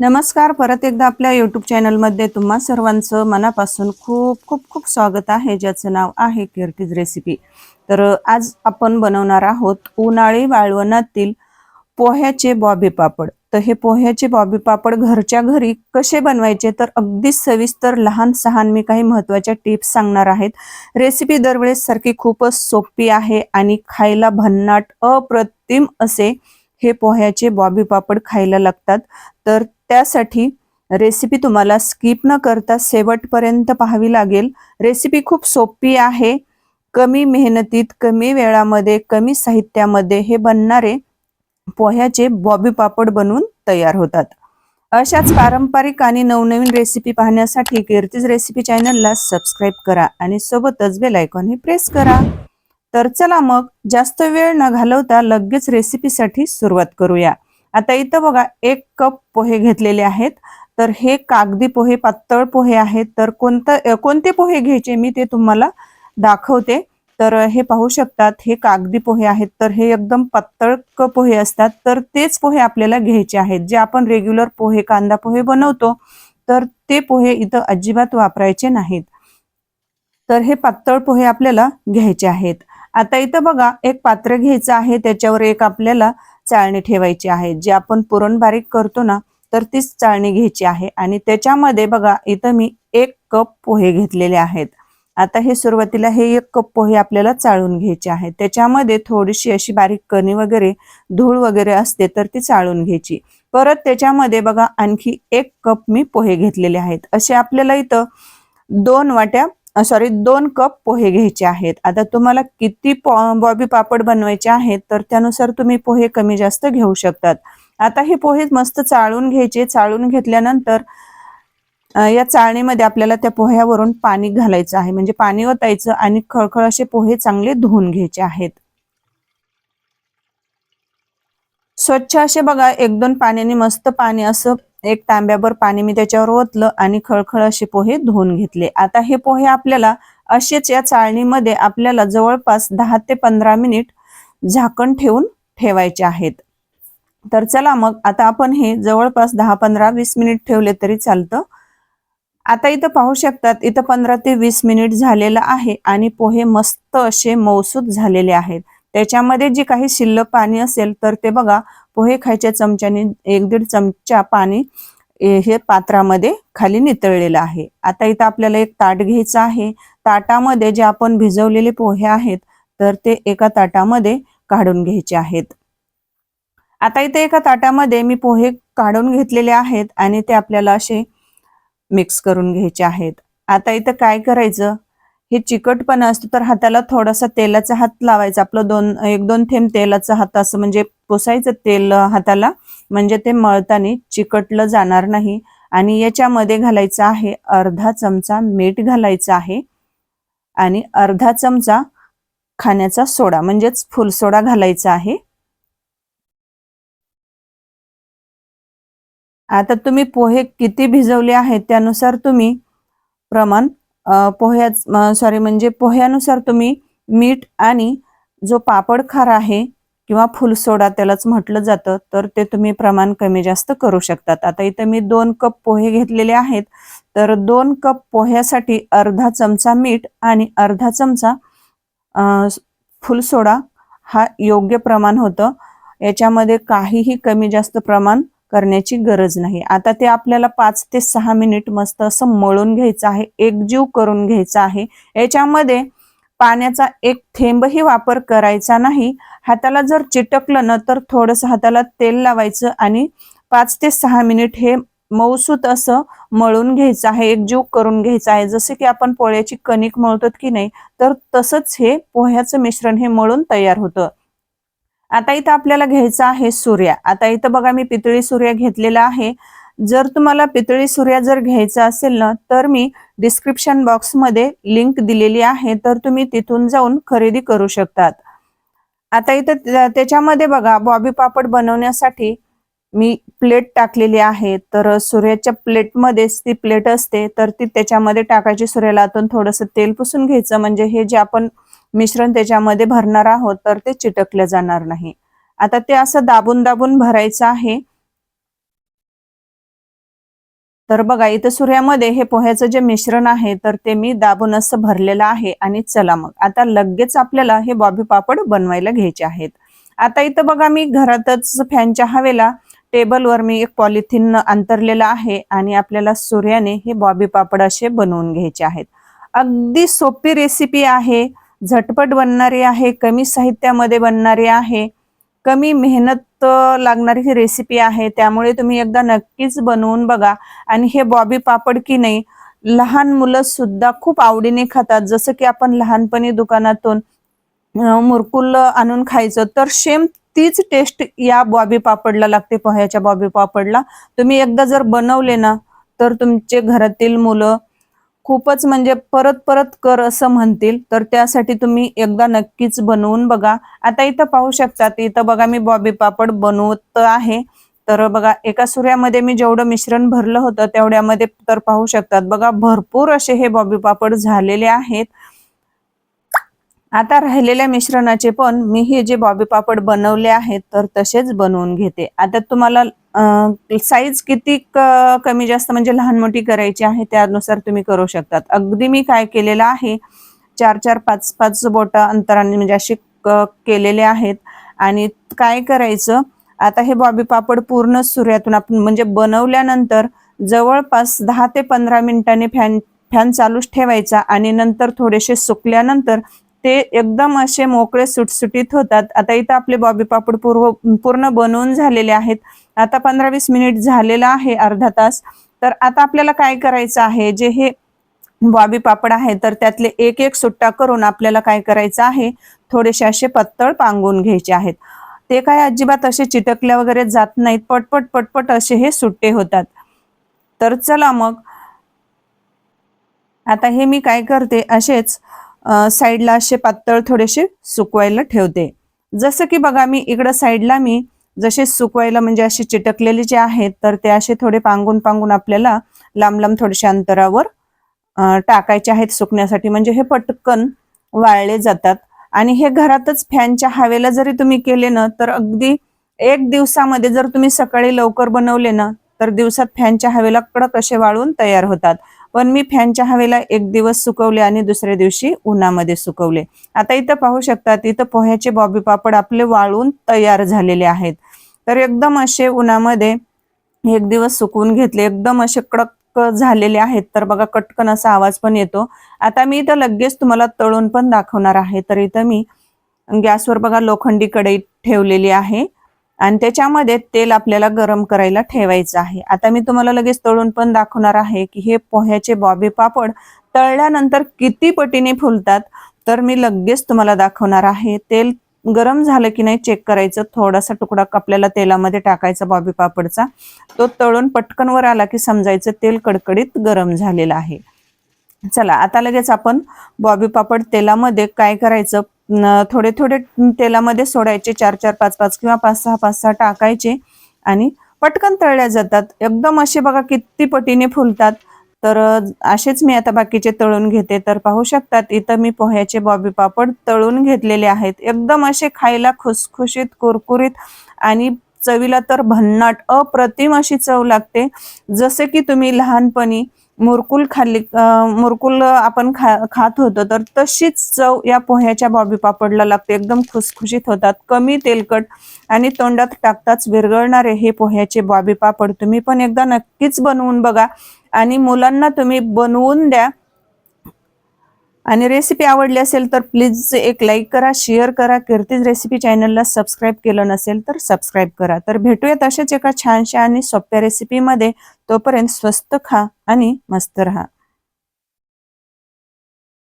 नमस्कार. परत एकदा आपल्या युट्यूब चॅनलमध्ये तुम्हा सर्वांचं मनापासून खूप खूप खूप स्वागत आहे. ज्याचं नाव आहे कीर्तीज रेसिपी तर आज आपण बनवणार आहोत उन्हाळी वाळवणातील पोह्याचे बॉबी पापड. तर हे पोह्याचे बॉबी पापड घरच्या घरी कसे बनवायचे? तर अगदी सविस्तर लहान सहान मी काही महत्त्वाच्या टिप्स सांगणार आहेत. रेसिपी दरवेळेस सारखी खूपच सोपी आहे आणि खायला भन्नाट अप्रतिम असे हे पोह्याचे बॉबी पापड खायला लागतात. तर त्यासाठी रेसिपी तुम्हाला स्किप न करता शेवटपर्यंत पाहावी लागेल. रेसिपी खूप सोपी आहे. कमी मेहनतीत कमी वेळामध्ये कमी साहित्यामध्ये हे बनणारे पोह्याचे बॉबी पापड बनवून तयार होतात. अशाच पारंपरिक आणि नवनवीन रेसिपी पाहण्यासाठी कीर्तीज रेसिपी चॅनलला सबस्क्राईब करा आणि सोबतच बेल आयकॉन हे प्रेस करा. तर चला मग जास्त वेळ न घालवता लगेच रेसिपीसाठी सुरुवात करूया. आता इथं बघा एक कप पोहे घेतलेले आहेत. तर हे कागदी पोहे पातळ पोहे आहेत. तर कोणतं कोणते पोहे घ्यायचे मी ते तुम्हाला दाखवते. तर हे पाहू शकतात हे कागदी पोहे आहेत. तर हे एकदम पातळ पोहे असतात. तर तेच पोहे आपल्याला घ्यायचे आहेत. जे आपण रेग्युलर पोहे कांदा पोहे बनवतो तर ते पोहे इथं अजिबात वापरायचे नाहीत. तर हे पातळ पोहे आपल्याला घ्यायचे आहेत. आता इथं बघा एक पात्र घ्यायचं आहे त्याच्यावर एक आपल्याला चाळणी ठेवायची आहे. जी आपण पुरण बारीक करतो ना तर तीच चाळणी घ्यायची आहे. आणि त्याच्यामध्ये बघा इथं मी एक कप पोहे घेतलेले आहेत. आता हे सुरुवातीला हे एक कप पोहे आपल्याला चाळून घ्यायचे आहे. त्याच्यामध्ये थोडीशी अशी बारीक कणी वगैरे धूळ वगैरे असते तर ती चाळून घ्यायची. परत त्याच्यामध्ये बघा आणखी एक कप मी पोहे घेतलेले आहेत. असे आपल्याला इथं दोन वाट्या सॉरी दोन कप पोहे घ्यायचे आहेत. आता तुम्हाला किती बॉबी पापड बनवायचे आहेत तर त्यानुसार तुम्ही पोहे कमी जास्त घेऊ शकतात. आता हे पोहे मस्त चाळून घ्यायचे. चाळून घेतल्यानंतर या चाळणीमध्ये आपल्याला त्या पोह्यावरून पाणी घालायचं आहे. म्हणजे पाणी ओतायचं आणि खळखळ असे पोहे चांगले धुवून घ्यायचे आहेत. स्वच्छ असे बघा एक दोन पाण्याने मस्त पाणी असं एक तांब्याभर पाणी मी त्याच्यावर ओतलं आणि खळखळ असे पोहे धुवून घेतले. आता हे पोहे आपल्याला असेच या चाळणीमध्ये आपल्याला जवळपास दहा ते पंधरा मिनिट झाकण ठेवून ठेवायचे आहेत. तर चला मग आता आपण हे जवळपास दहा पंधरा वीस मिनिट ठेवले तरी चालतं. आता इथं पाहू शकतात इथं पंधरा ते वीस मिनिट झालेलं आहे आणि पोहे मस्त असे मौसूद झालेले आहेत. त्याच्यामध्ये जे काही शिल्लक पाणी असेल तर ते बघा पोहे खायच्या चमच्याने एक दीड चमचा पाणी हे पात्रामध्ये खाली नितळलेलं आहे. आता इथं आपल्याला एक ताट घ्यायचं आहे. ताटामध्ये जे आपण भिजवलेले पोहे आहेत तर ते एका ताटामध्ये काढून घ्यायचे आहेत. आता इथे एका ताटामध्ये मी पोहे काढून घेतलेले आहेत आणि ते आपल्याला असे मिक्स करून घ्यायचे आहेत. आता इथं काय करायचं? हे चिकटपणा असतो तर हाताला थोडासा तेलाचा हात लावायचा. आपलं दोन एक दोन थेंब तेलाचा हात असं म्हणजे पुसायचं तेल हाताला म्हणजे ते मळताना चिकटलं जाणार नाही. आणि याच्यामध्ये घालायचं आहे अर्धा चमचा मीठ घालायचं आहे आणि अर्धा चमचा खाण्याचा सोडा म्हणजेच फुलसोडा घालायचा आहे. आता तुम्ही पोहे किती भिजवले आहेत त्यानुसार तुम्ही प्रमाण पोह्या सॉरी म्हणजे पोह्यानुसार तुम्ही मीठ आणि जो पापड खार आहे किंवा फुलसोडा त्यालाच म्हटलं जातं तर ते तुम्ही प्रमाण कमी जास्त करू शकतात. आता इथं मी दोन कप पोहे घेतलेले आहेत तर दोन कप पोह्यासाठी अर्धा चमचा मीठ आणि अर्धा चमचा फुलसोडा हा योग्य प्रमाण होतं. याच्यामध्ये काहीही कमी जास्त प्रमाण करण्याची गरज नाही. आता ते आपल्याला पाच ते सहा मिनिट मस्त असं मळून घ्यायचं आहे एकजीव करून घ्यायचा आहे. याच्यामध्ये पाण्याचा एक थेंबही वापर करायचा नाही. हाताला जर चिटकलं ना तर थोडस हाताला तेल लावायचं आणि पाच ते सहा मिनिट हे मऊसूत असं मळून घ्यायचं आहे एकजीव करून घ्यायचं आहे. जसे की आपण पोळ्याची कणिक मळतो की नाही तर तसंच हे पोह्याचं मिश्रण हे मळून तयार होतं. आता इथं आपल्याला घ्यायचा आहे सूर्या. आता इथं बघा मी पितळी सूर्या घेतलेला आहे. जर तुम्हाला पितळी सूर्या जर घ्यायचा असेल ना तर मी डिस्क्रिप्शन बॉक्समध्ये लिंक दिलेली आहे तर तुम्ही तिथून जाऊन खरेदी करू शकतात. आता इथं त्याच्यामध्ये बघा बॉबी पापड बनवण्यासाठी मी प्लेट टाकलेली आहे. तर सूर्याच्या प्लेटमध्येच ती प्लेट असते तर ती त्याच्यामध्ये टाकायची सूर्याला. आतून थोडंसं तेल पुसून घ्यायचं म्हणजे हे जे आपण मिश्रण त्याच्यामध्ये भरणार आहोत तर ते चिटकलं जाणार नाही. आता ते असं दाबून दाबून भरायचं आहे. तर बघा इथं सूर्यामध्ये हे पोह्याचं जे मिश्रण आहे तर ते मी दाबून असं भरलेलं आहे आणि चला मग. आता लगेच आपल्याला हे बॉबी पापड बनवायला घ्यायचे आहेत. आता इथं बघा मी घरातच फॅनच्या हवेला टेबलवर मी एक पॉलिथिन अंतरलेलं आहे आणि आपल्याला सूर्याने हे बॉबी पापड असे बनवून घ्यायचे आहेत. अगदी सोपी रेसिपी आहे. झटपट बनणारी आहे कमी साहित्यामध्ये बनणारी आहे कमी मेहनत लागणारी ही रेसिपी आहे. त्यामुळे तुम्ही एकदा नक्कीच बनवून बघा. आणि हे बॉबी पापड की नाही लहान मुलं सुद्धा खूप आवडीने खातात. जसं की आपण लहानपणी दुकानातून मुरकुल आणून खायचं तर सेम तीच टेस्ट या बॉबी पापडला लागते पोह्याच्या बॉबी पापडला. तुम्ही एकदा जर बनवले ना तर तुमचे घरातील मुलं खूपच म्हणजे परत परत कर असं म्हणतील तर त्यासाठी तुम्ही एकदा नक्कीच बनवून बघा. आता इथं पाहू शकतात इथं बघा मी बॉबी पापड बनवत आहे. तर बघा एका सूर्यामध्ये मी जेवढं मिश्रण भरलं होतं तेवढ्यामध्ये तर पाहू शकतात. बघा भरपूर असे हे बॉबी पापड झालेले आहेत. आता राहिलेल्या मिश्रणाचे पण मी हे जे बॉबी पापड बनवले आहेत तर तसेच बनवून घेते. आता तुम्हाला साईज किती कमी जास्त म्हणजे लहान मोठी करायची आहे त्यानुसार तुम्ही करू शकतात. अगदी मी काय केलेलं आहे चार चार पाच पाच बोट अंतराने म्हणजे असे केलेले आहेत. आणि काय करायचं आता हे बॉबी पापड पूर्ण सूर्यातून आपण म्हणजे बनवल्यानंतर जवळपास दहा ते पंधरा मिनिटांनी फॅन फॅन चालूच ठेवायचा आणि नंतर थोडेसे सुकल्यानंतर ते एकदम असे मोकळे सुटसुटीत होतात. आता इथं आपले बॉबी पापड पूर्व पूर्ण बनवून झालेले आहेत. आता पंधरा वीस मिनिट झालेला आहे अर्धा तास. तर आता आपल्याला काय करायचं आहे? जे हे बॉबी पापड आहे तर त्यातले एक एक सुट्टा करून आपल्याला काय करायचं आहे? थोडेसे असे पत्तळ पांगून घ्यायचे आहेत. ते काय अजिबात असे चिटकल्या वगैरे जात नाहीत. पटपट पटपट असे हे सुट्टे होतात. तर चला मग. आता हे मी काय करते? असेच साईडला असे पातळ थोडेसे सुकवायला ठेवते. जसं की बघा मी इकडं साईडला मी जसे सुकवायला म्हणजे असे चिटकलेले जे आहेत तर ते असे थोडे पांगून पांगून आपल्याला लांब लांब थोड्याशा अंतरावर टाकायचे आहेत सुकण्यासाठी. म्हणजे हे पटकन वाळले जातात. आणि हे घरातच फॅनच्या हवेला जरी तुम्ही केले ना तर अगदी एक दिवसामध्ये जर तुम्ही सकाळी लवकर बनवले ना तर दिवसात फॅनच्या हवेला कडक असे वाळून तयार होतात. पण मी फॅनच्या हवेला एक दिवस सुकवले आणि दुसऱ्या दिवशी उन्हामध्ये सुकवले. आता इथं पाहू शकतात इथं पोह्याचे बॉबी पापड आपले वाळून तयार झालेले आहेत. तर एकदम असे उन्हामध्ये एक दिवस सुकवून घेतले. एकदम असे कडक झालेले आहेत. तर बघा कटकन असा आवाज पण येतो. आता मी इथं लगेच तुम्हाला तळून पण दाखवणार आहे. तर इथं मी गॅसवर बघा लोखंडी कढई ठेवलेली आहे. आणि त्याच्यामध्ये तेल आपल्याला गरम करायला ठेवायचं आहे. आता मी तुम्हाला लगेच तळून पण दाखवणार आहे की हे पोह्याचे बॉबी पापड तळल्यानंतर किती पटीने फुलतात तर मी लगेच तुम्हाला दाखवणार आहे. तेल गरम झालं की नाही चेक करायचं. थोडासा तुकडा आपल्याला तेलामध्ये टाकायचा बॉबी पापडचा. तो तळून पटकन वर आला की समजायचं तेल कडकडीत गरम झालेलं आहे. चला आता लगेच आपण बॉबी पापड तेलामध्ये काय करायचं? थोडे थोडे तेलामध्ये सोडायचे चार चार पाच पाच किंवा पाच सहा पाच सहा टाकायचे आणि पटकन तळल्या जातात. एकदम असे बघा किती पटीने फुलतात. तर असेच मी आता बाकीचे तळून घेते. तर पाहू शकतात इथं मी पोह्याचे बॉबी पापड तळून घेतलेले आहेत. एकदम असे खायला खुसखुशीत कुरकुरीत आणि चवीला तर भन्नाट अप्रतिम अशी चव लागते. जसे की तुम्ही लहानपणी मुरकुल खाल्ली मुरकुल आपण खा खात होतो तर तशीच चव या पोह्याच्या बॉबी पापडला लागते. एकदम खुसखुशीत होतात कमी तेलकट आणि तोंडात टाकताच विरघळणारे हे पोह्याचे बॉबी पापड तुम्ही पण एकदा नक्कीच बनवून बघा. आणि मुलांना तुम्ही बनवून द्या. आणि रेसिपी आवडली असेल तर प्लीज एक लाईक करा शेअर करा. कीर्तीज रेसिपी चॅनलला सबस्क्राईब केलं नसेल तर सबस्क्राईब करा. तर भेटूयात अशाच एका छानशा आणि सोप्या रेसिपीमध्ये तोपर्यंत स्वस्त खा आणि मस्त राहा.